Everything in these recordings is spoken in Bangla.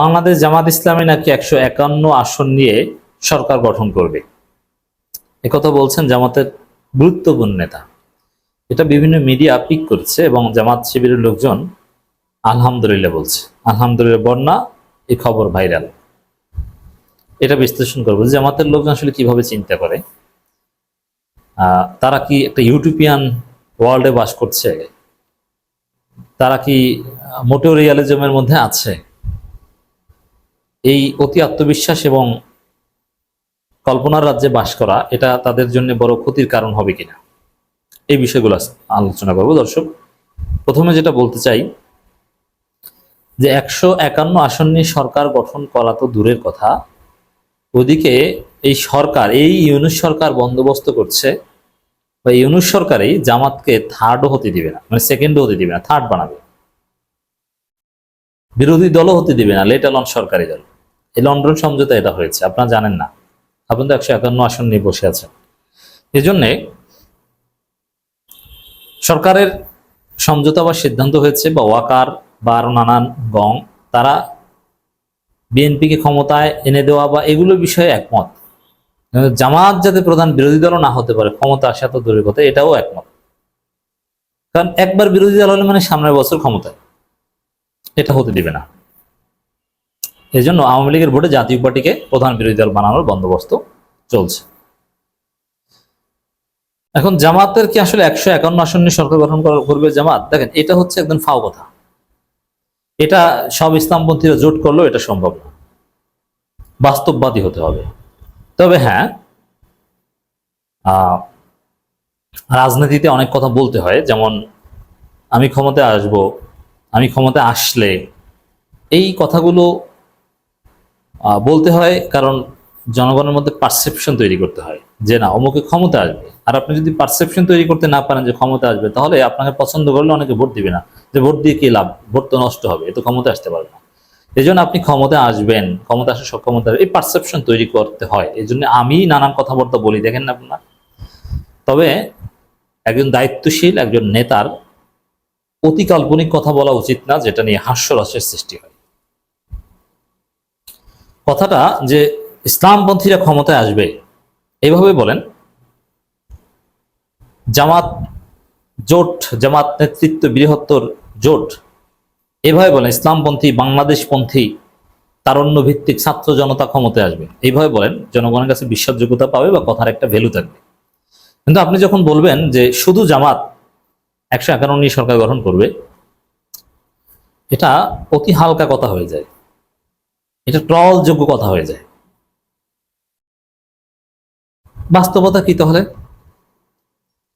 বাংলাদেশ জামাত ইসলামী নাকি একশো একান্ন আসন নিয়ে সরকার গঠন করবে? একথা বলছেন জামাতের গুরুত্বপূর্ণ নেতা। এটা বিভিন্ন মিডিয়া পিক করছে এবং জামাত শিবিরের লোকজন আলহামদুলিল্লাহ বলছে। আলহামদুলিল্লাহ বন্যা এই খবর ভাইরাল। এটা বিশ্লেষণ করব জামাতের লোকজন আসলে কীভাবে চিন্তা করে। তারা কি একটা ইউটোপিয়ান ওয়ার্ল্ডে বাস করছে? তারা কি মোটেও রিয়ালিজমের মধ্যে আছে? এই অতি আত্মবিশ্বাস এবং কল্পনার রাজ্যে বাস করা, এটা তাদের জন্য বড় ক্ষতির কারণ হবে কিনা? এই বিষয়গুলো আলোচনা করব। দর্শক, প্রথমে যেটা বলতে চাই, যে একশো একান্ন আসন নিয়ে সরকার গঠন করা তো দূরের কথা। ওদিকে এই সরকার, এই ইউনুস সরকার বন্দোবস্ত করছে বা ইউনুস সরকারই জামাতকে থার্ডও হতে দিবে না মানে সেকেন্ডও হতে দিবে না থার্ড বানাবে। বিরোধী দলও হতে দিবে না লেটালন সরকারি দল। লন্ডন সমঝোতা এটা হয়েছে, আপনারা জানেন না। আপনি তো একশো একান্ন আসন নিয়ে বসে আছেন। এই জন্যে সরকারের সমঝোতা বা সিদ্ধান্ত হয়েছে বা ওয়াকার বা আরও নানান গং, তারা বিএনপিকে ক্ষমতায় এনে দেওয়া বা এগুলো বিষয়ে একমত। জামাত যাতে প্রধান বিরোধী দলও না হতে পারে, ক্ষমতা আসা তো দূরের কথা, এটাও একমত। কারণ একবার বিরোধী দল হলে মানে সামনের বছর ক্ষমতায়, এটা হতে দিবে না। এই জন্য আওয়ামী লীগের ভোটে জাতীয় পার্টিকে প্রধান বিরোধী দল বানানোর বন্দোবস্ত চলছে। এখন জামাতের কি আসলে একশো একান্ন আসন নিয়ে সরকার গঠন করা- করবে জামাত? দেখেন, এটা হচ্ছে একদম ফাও কথা। এটা সব ইসলামপন্থীরা জোট করলেও এটা সম্ভব না। বাস্তববাদী হতে হবে। তবে হ্যাঁ রাজনীতিতে অনেক কথা বলতে হয়, যেমন আমি ক্ষমতায় আসব, আমি ক্ষমতায় আসলে, এই কথাগুলো বলতে হয় কারণ জনগণের মধ্যে পারসেপশন তৈরি করতে হয় যে না, অমুকে ক্ষমতা আসবে। আর আপনি যদি পারসেপশন তৈরি করতে না পারেন যে ক্ষমতা আসবে, তাহলে আপনাকে পছন্দ করলে অনেকে ভোট দিবে না। যে ভোট দিয়ে কি লাভ? ভোট তো নষ্ট হবে, এ তো ক্ষমতা আসতে পারবে না। এই জন্য আপনি ক্ষমতায় আসবেন, ক্ষমতা আসার সক্ষমতা এই পারসেপশন তৈরি করতে হয়। এই জন্য আমি নানান কথাবার্তা বলি, দেখেন না আপনার? তবে একজন দায়িত্বশীল, একজন নেতার অতি কাল্পনিক কথা বলা উচিত না, যেটা নিয়ে হাস্যরসের সৃষ্টি হয়। কথাটা যে ইসলামপন্থীরা ক্ষমতায় আসবে, এইভাবে বলেন। জামাত জোট, জামাত নেতৃত্ব, বৃহত্তর জোট, এভাবে বলেন, ইসলামপন্থী, বাংলাদেশপন্থী তারণ্য ভিত্তিক ছাত্র জনতা ক্ষমতায় আসবে। এইভাবে বলেন, জনগণের কাছে বিশ্বাসযোগ্যতা পাবে বা কথার একটা ভ্যালু থাকবে। কিন্তু আপনি যখন বলবেন যে শুধু জামাত একশো একান্ন সরকার গঠন করবে, এটা অতি হালকা কথা হয়ে যায়। এটা ট্রল যোগ্য কথা হয়ে যায়। বাস্তবতা কি তাহলে?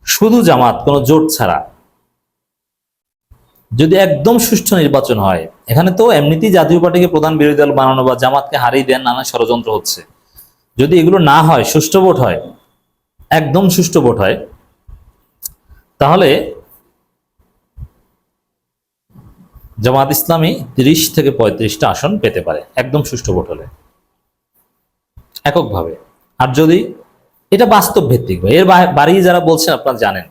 শুধু জামাত, কোনো জোট ছাড়া। যদি একদম সুষ্ঠু নির্বাচন হয়, এখানে তো এমনিতেই জাতীয় পার্টিকে প্রধান বিরোধী দল বানানো বা জামাতকে হারিয়ে দেন নানা ষড়যন্ত্র হচ্ছে। যদি এগুলো না হয়, সুষ্ঠু ভোট হয়, একদম সুষ্ঠু ভোট হয়, তাহলে জামাত ইসলামী তিরিশ থেকে পঁয়ত্রিশটা আসন পেতে পারে, একদম সুষ্ঠু ভোট হলে। এককভাবে। আর যদি এটা বাস্তব ভিত্তিক এর বা- বাড়িয়ে যারা বলছেন আপনারা জানেন।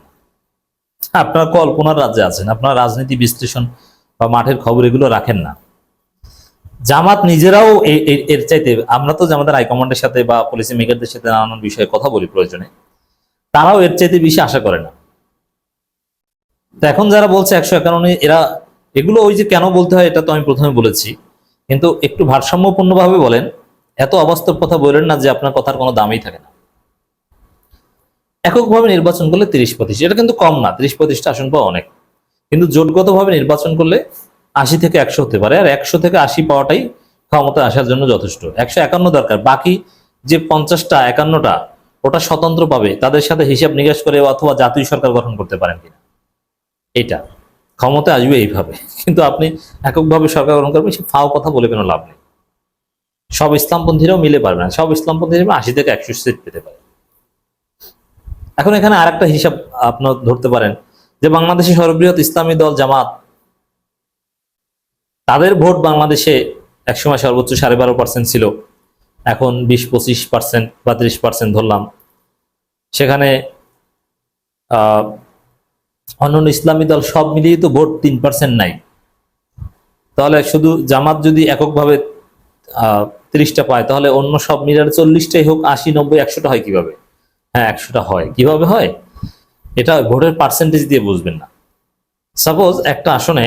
আপনার কল্পনার রাজ্যে আছেন, আপনার রাজনীতি বিশ্লেষণ বা মাঠের খবর এগুলো রাখেন না। জামাত নিজেরাও এর চাইতে, আমরা তো জামাতের হাইকমান্ডের সাথে বা পলিসি মেকারদের সাথে নানান বিষয়ে কথা বলি প্রয়োজনে। তারাও এর চাইতে বেশি আশা করে না। এখন যারা বলছে একশো একান্ন, এরা এগুলো ওই যে কেন বলতে হয়, এটা তো আমি প্রথমে বলেছি। কিন্তু একটু ভারসাম্যপূর্ণভাবে বলেন, এত অবাস্তব কথা বলেন না যে আপনার কথার কোনো দামই থাকে না। এককভাবে নির্বাচন করলে তিরিশ পঁচিশ, এটা কিন্তু কম না, তিরিশ পঁচিশটা আসন পাওয়া অনেক। কিন্তু জোটগতভাবে নির্বাচন করলে আশি থেকে একশো হতে পারে, আর একশো থেকে আশি পাওয়াটাই ক্ষমতা আসার জন্য যথেষ্ট। একশো একান্ন দরকার, বাকি যে পঞ্চাশটা, একান্নটা, ওটা স্বতন্ত্র পাবে, তাদের সাথে হিসাব নিকাশ করে অথবা জাতীয় সরকার গঠন করতে পারেন কিনা। এটা ক্ষমতা আসবে এইভাবে। কিন্তু আপনি এককভাবে সরকার গঠন করবেন, সে ফাও কথা বলে কোনো লাভ নেই। সব ইসলামপন্থীরাও মিলে পারবে না। সব ইসলামপন্থীরা আশি থেকে একশো সিট পেতে পারে। এখন এখানে আরেকটা হিসাব আপনার ধরতে পারেন, যে বাংলাদেশের সর্ববৃহৎ ইসলামী দল জামাত, তাদের ভোট বাংলাদেশে একসময় সর্বোচ্চ সাড়ে বারো পার্সেন্ট ছিল। এখন বিশ, পঁচিশ পার্সেন্ট বা ত্রিশ পার্সেন্ট ধরলাম। সেখানে অন্যান্য ইসলামী দল সব মিলিয়ে তো ভোট তিন পার্সেন্ট নাই। তাহলে শুধু জামাত যদি এককভাবে তিরিশটা পায়, তাহলে অন্য সব মিলার চল্লিশটাই হোক, আশি, নব্বই, একশোটা হয় কীভাবে? হ্যাঁ একশোটা হয়। কীভাবে হয়? এটা ভোটের পার্সেন্টেজ দিয়ে বুঝবেন না। সাপোজ একটা আসনে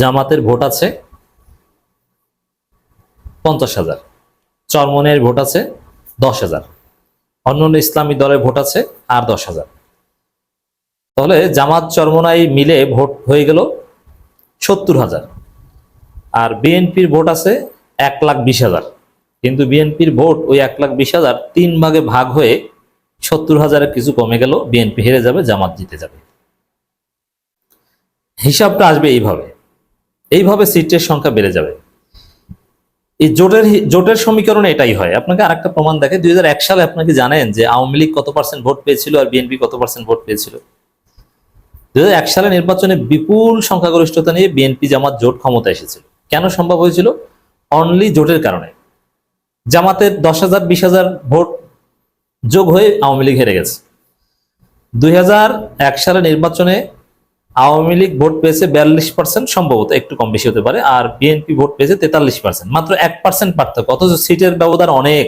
জামাতের ভোট আছে পঞ্চাশ হাজার চরমনের ভোট আছে দশ হাজার, অন্যান্য ইসলামী দলের ভোট আছে আর দশ হাজার। তাহলে জামাত চরমনাই মিলে ভোট হয়ে গেল সত্তর হাজার। আর বিএনপির ভোট আছে এক লাখ বিশ হাজার। কিন্তু বিএনপির ভোট ওই এক লাখ বিশ হাজার তিন ভাগে ভাগ হয়ে সত্তর হাজারের কিছু কমে গেল, বিএনপি হেরে যাবে, জামাত জিতে যাবে। হিসাবটা আসবে এইভাবে। এইভাবে সিটের সংখ্যা বেড়ে যাবে। এই জোটের জোটের সমীকরণে এটাই হয়। আপনাকে আরেকটা প্রমাণ দেখে দুই হাজার এক সালে আপনাকে জানেন যে আওয়ামী লীগ কত পার্সেন্ট ভোট পেয়েছিল আর বিএনপি কত পার্সেন্ট ভোট পেয়েছিল। দুই সালে নির্বাচনে বিপুল সংখ্যাগরিষ্ঠতা নিয়ে বিএনপি জামাত জোট ক্ষমতা এসেছিল। কেন সম্ভব হয়েছিল? অনলি জোটের কারণে। জামাতের দশ হাজার, বিশ হাজার ভোট যোগ হয়ে আওয়ামী লীগ হেরে গেছে। দুই সালে নির্বাচনে আওয়ামী লীগ ভোট পেয়েছে বিয়াল্লিশ পার্সেন্ট, সম্ভবত একটু কম বেশি হতে পারে, আর বিএনপি ভোট পেয়েছে তেতাল্লিশ পার্সেন্ট। মাত্র এক পার্সেন্ট পার্থক্য, অথচ সিটের ব্যবধান অনেক,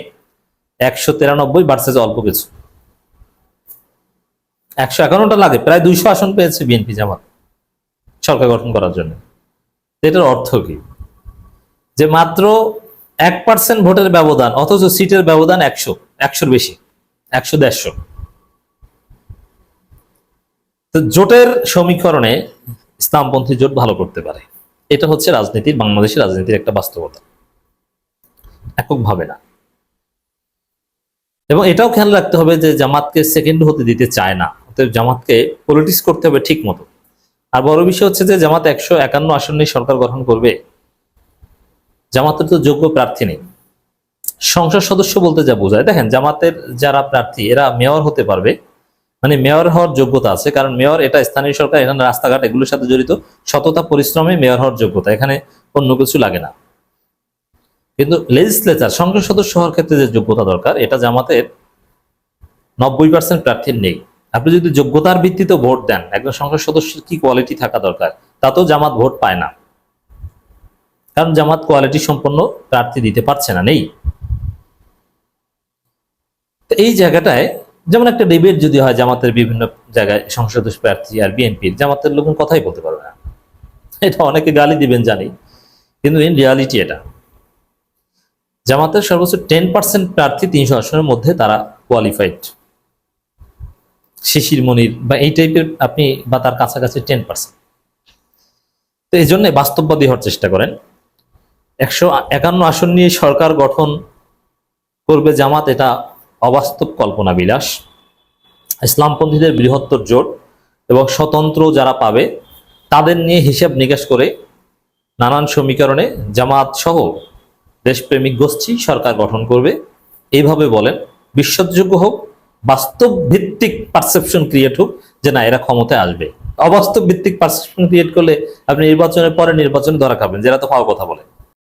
একশো তিরানব্বই ভার্সেস অল্প কিছু। একশো একান্নটা লাগে, প্রায় দুইশো আসন পেয়েছে বিএনপি জামাত সরকার গঠন করার জন্য। এটার অর্থ কি? যে মাত্র এক পার্সেন্ট ভোটের ব্যবধান, অথচ সিটের ব্যবধান একশো, একশোর বেশি, একশো দেড়শো। তো জোটের সমীকরণে ইসলামপন্থী জোট ভালো করতে পারে। এটা হচ্ছে রাজনীতির বাংলাদেশের রাজনীতির একটা বাস্তবতা। এককভাবে না। এবং এটাও খেয়াল রাখতে হবে যে জামাতকে সেকেন্ড হতে দিতে চায় না। জামাতকে পলিটিক্স করতে হবে ঠিক মতো। আর বড় বিষয় হচ্ছে যে জামাত একশো একান্ন আসন নিয়ে সরকার গঠন করবে, জামাতের তো যোগ্য প্রার্থী নেই। সংসদ সদস্য বলতে যা বোঝায়, দেখেন জামাতের যারা প্রার্থী, এরা মেয়র হতে পারবে মানে মেয়র হওয়ার যোগ্যতা আছে, কারণ মেয়র এটা স্থানীয় সরকার, এখানে রাস্তাঘাট এগুলোর সাথে জড়িত, সততা, পরিশ্রমে মেয়র হওয়ার যোগ্যতা, এখানে অন্য কিছু লাগে না। কিন্তু লেজিসলেচার সংসদ সদস্য হওয়ার ক্ষেত্রে যে যোগ্যতা দরকার, এটা জামাতের নব্বই পার্সেন্ট প্রার্থীর নেই। আপনি যদি যোগ্যতার ভিত্তিতে ভোট দেন, একজন সংসদ সদস্যের কি কোয়ালিটি থাকা দরকার তাতেও জামাত ভোট পায় না। কারণ জামাত কোয়ালিটি সম্পন্ন প্রার্থী দিতে পারছে না, নেই। এই জায়গাটায়, যেমন একটা ডিবেট যদি হয় জামাতের বিভিন্ন জায়গায়, সংসদ প্রার্থী আর বিএনপির, জামাতের লোকজন কথাই বলতে পারবে না। এটা অনেকে গালি দিবেন, জানি। কিন্তু ইন রিয়ালিটি এটা। জামাতের সর্বোচ্চ টেন পার্সেন্ট প্রার্থী তিনশো আসনের মধ্যে তারা কোয়ালিফাইড শিশির মনির বা এই টাইপের আপনি বা তার কাছাকাছি টেন পার্সেন্ট তো এই জন্য বাস্তববাদী হওয়ার চেষ্টা করেন। একশো একান্ন আসন নিয়ে সরকার গঠন করবে জামাত, এটা অবাস্তব কল্পনা বিলাস ইসলামপন্থীদের বৃহত্তর জোট এবং স্বতন্ত্র যারা পাবে, তাদের নিয়ে হিসাব নিকাশ করে নানান সমীকরণে জামাত সহ দেশপ্রেমিক গোষ্ঠী সরকার গঠন করবে। এইভাবে বলেন, বিশ্বাসযোগ্য হোক বাস্তব ভিত্তিক পারসেপশন ক্রিয়েট হোক যে না, এরা ক্ষমতায় আসবে। অবাস্তব ভিত্তিক পারসেপশন ক্রিয়েট করলে আপনি নির্বাচনের পরে নির্বাচনে ধরা খাবেন, যেটা তো হওয়ার কথা বলে।